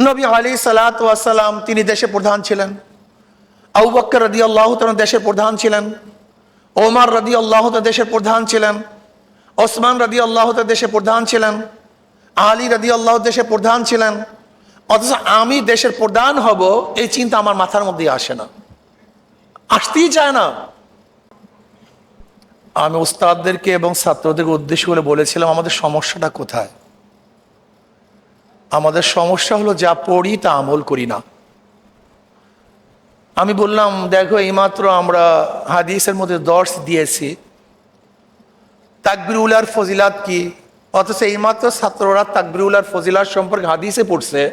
নবী আলী সালাতাম তিনি দেশে প্রধান ছিলেন। বক্কর রদি আল্লাহ দেশের প্রধান ছিলেন। ওমার রদি আল্লাহ দেশের প্রধান ছিলেন। ওসমান রদি আল্লাহ দেশের প্রধান ছিলেন। আলী রদি আল্লাহ দেশের প্রধান ছিলেন। অথচ আমি দেশের প্রধান হব, এই চিন্তা আমার মাথার মধ্যে আসে না। আসতেই চায় না। আমি উস্তাদদেরকে এবং ছাত্রদেরকে উদ্দেশ্য করে বলেছিলাম, আমাদের সমস্যাটা কোথায়? আমাদের সমস্যা হলো যা পড়ি তা আমল করি না। আমি বললাম, দেখো, এইমাত্র আমরা হাদিসের মধ্যে দর্শ দিয়েছি। তাকবিরুলার ফজিলাত কি? অথচ এইমাত্র ছাত্ররা তাকবির তাকবিরুলার ফজিলাত সম্পর্কে হাদিসে পড়ছে।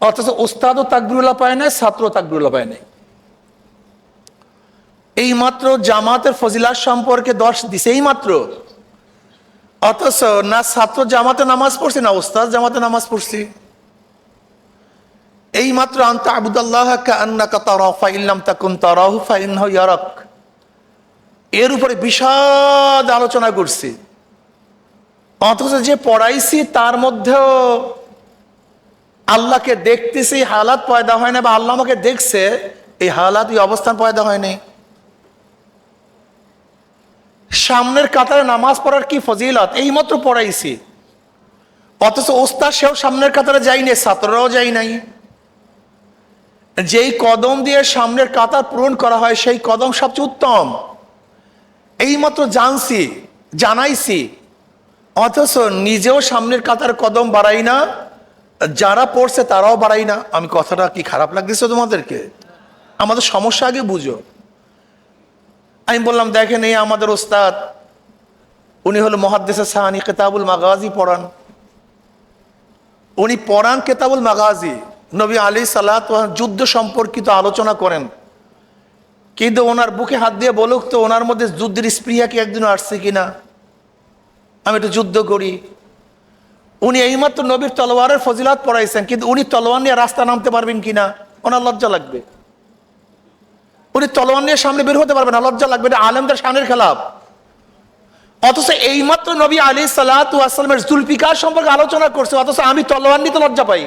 অথচ ওস্তাদও তাকবিরুল্লাহ পায় না ছাত্র তাকবিরুল্লাহ পায় নাই। এইমাত্র জামাতের ফজিলাত সম্পর্কে দর্শ দিছে, এইমাত্র। অথচ না ছাত্র জামাতে নামাজ পড়ছি, না ওস্তাদ জামাতে নামাজ পড়ছি। এই মাত্র এর উপরে বিশাদ আলোচনা করছি। অথচ যে পড়াইছি তার মধ্যেও আল্লাহকে দেখতেছি, হালাত পয়দা হয় না বা আল্লাহ আমাকে দেখছে, এই হালাত, এই অবস্থান পয়দা হয়নি। সামনের কাতারে নামাজ পড়ার কি ফজিলত? এইমাত্র পড়াইছি। অথচ ওস্তাদ সেও সামনের কাতারে যাই যায়নি ছাত্ররাও যাই নাই। যেই কদম দিয়ে সামনের কাতার পূরণ করা হয়, সেই কদম সবচেয়ে উত্তম। এইমাত্র জানছি, জানাইছি। অথচ নিজেও সামনের কাতার কদম বাড়াই না, যারা পড়ছে তারাও বাড়াই না। আমি কথাটা কি খারাপ লাগতেছে তোমাদেরকে? আমাদের সমস্যা আগে বুঝো। আমি বললাম, দেখেন এই আমাদের ওস্তাদ, উনি হলো মহাদ্দেশা সাহানি কেতাবুল মাগাজি পড়ান। উনি পড়ান কেতাবুল মাগাজি। নবী আলী সালাত যুদ্ধ সম্পর্কিত আলোচনা করেন। কিন্তু ওনার বুকে হাত দিয়ে বলুক তো, ওনার মধ্যে যুদ্ধের স্প্রিয়া কি একদিন আসছে কিনা? আমি একটু যুদ্ধ করি। উনি এইমাত্র নবীর তলোয়ারের ফজিলাত পড়াইছেন, কিন্তু উনি তলোয়ার নিয়ে রাস্তা নামতে পারবেন কিনা? ওনার লজ্জা লাগবে। উনি তলোয়ার নিয়ে সামনে বের হতে পারবেন না, লজ্জা লাগবে, এটা আলেমদের সানের খেলাফ। অথচ এইমাত্র নবী আলী সালাতামের জুলফিকার সম্পর্কে আলোচনা করছে, অথচ আমি তলোয়ার নিতে লজ্জা পাই।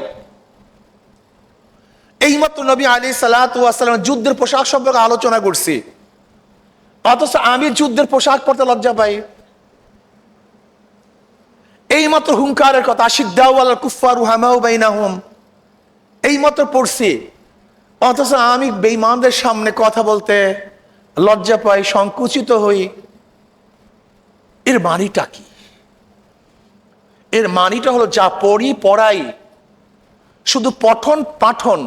এইমাত্র নবী আলী সালাতাম যুদ্ধের পোশাক সম্পর্কে আলোচনা করছি, অথচ আমি যুদ্ধের পোশাক পরতে লজ্জা পাই। এইমাত্র হুঙ্কারের কথা সিদ্ধাওয়াল কুফারু হামাউ বাইনাহুম, এইমাত্র পড়ছি। অথচ আমি বেইমানদের সামনে কথা বলতে লজ্জা পাই, সংকুচিত হই। এর মানিটা কি? এর মানিটা হলো যা পড়ি পড়াই। শুধু পঠন পাঠন,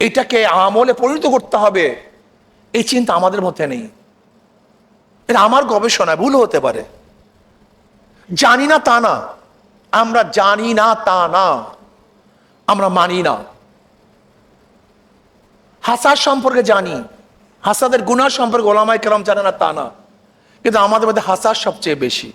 এটাকে আমলে পরিণত করতে হবে, এই চিন্তা আমাদের মধ্যে নেই। এটা আমার গবেষণা ভুল হতে পারে। জানি না তা না, আমরা জানি না তা না, আমরা মানি না। হাসার সম্পর্কে জানি। হাসাদের গুণার সম্পর্কে ওলামাই কেরাম জানে না তা না। কিন্তু আমাদের মধ্যে হাসার সবচেয়ে বেশি।